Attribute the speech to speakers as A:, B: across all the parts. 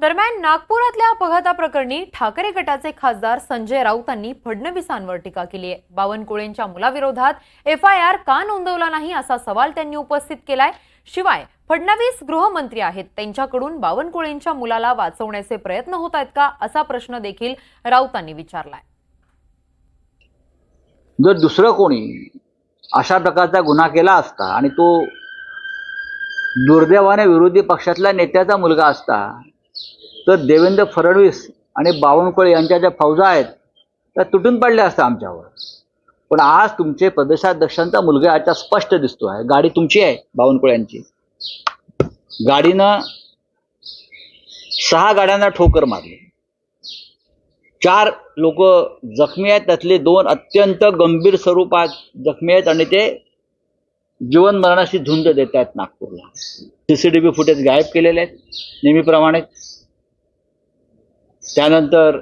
A: दरम्यान नागपुरातल्या अपघाताप्रकरणी ठाकरे गटाचे खासदार संजय राऊतांनी फडणवीसांवर टीका केली आहे. बावनकुळेंच्या मुलाविरोधात एफ आय आर का नोंदवला नाही असा सवाल त्यांनी उपस्थित केलाय. शिवाय फडणवीस गृहमंत्री आहेत. त्यांच्याकडून बावनकुळेंच्या मुलाला वाचवण्याचे प्रयत्न होत आहेत का असा प्रश्न देखील राऊतांनी विचारलाय.
B: जर दुसरं कोणी अशा प्रकारचा गुन्हा केला असता आणि तो दुर्दैवाने विरोधी पक्षातल्या नेत्याचा मुलगा असता तर देवेंद्र फडणवीस आणि बावनकुळे यांच्या ज्या फौजा आहेत त्या तुटून पडल्या असत्या आमच्यावर. पण आज तुमचे प्रदेशाध्यक्षांचा मुलगा याच्या स्पष्ट दिसतो आहे. गाडी तुमची आहे बावनकुळे यांची. गाडीनं सहा गाड्यांना ठोकर मारली. चार लोक जखमी आहेत त्यातले दोन अत्यंत गंभीर स्वरूपात जखमी आहेत आणि ते जीवन मरणाशी झुंज देत आहेत नागपूरला. सीसीटीव्ही फुटेज गायब केलेले आहेत नेहमीप्रमाणे. त्यानंतर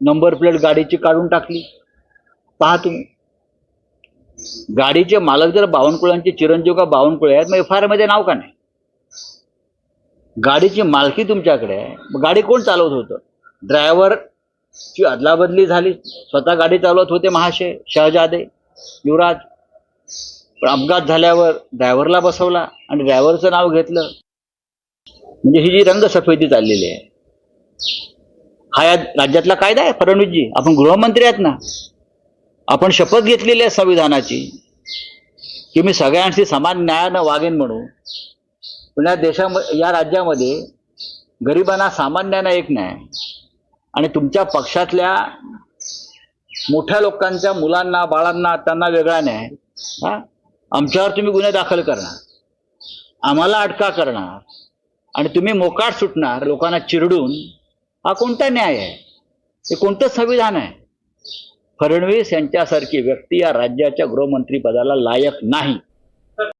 B: नंबर प्लेट गाडीची काढून टाकली. पहा तुम्ही. गाडीचे मालक जर बावनकुळांचे चिरंजीव का बावनकुळे आहेत मग एफ आय आरमध्ये नाव का नाही? गाडीची मालकी तुमच्याकडे आहे. गाडी कोण चालवत होतं? ड्रायव्हर ची अदलाबदली झाली. स्वतः गाडी चालवत होते महाशय शहजादे युवराज. पण अपघात झाल्यावर ड्रायव्हरला बसवला आणि ड्रायव्हरचं नाव घेतलं. म्हणजे ही जी रंगसफेदी चाललेली आहे. हा या राज्यातला कायदा आहे फडणवीसजी. आपण गृहमंत्री आहेत ना आपण शपथ घेतलेली आहे संविधानाची की मी सगळ्यांशी समान न्यायानं वागेन म्हणून. पण या देशामध्ये या राज्यामध्ये गरिबांना सामान्यांना एक न्याय. आणि तुमच्या पक्षातल्या मोठ्या लोकांच्या मुलांना बाळांना त्यांना वेगळा न्याय. हा? आमच्यावर तुम्ही गुन्हे दाखल करणार. आम्हाला अटका करणार. आणि तुम्ही मोकाट सुटणार लोकांना चिरडून. हा कोणता न्याय आहे? हे कोणतं संविधान आहे? फडणवीस यांच्यासारखी व्यक्ती या राज्याच्या गृहमंत्रीपदाला लायक नाही.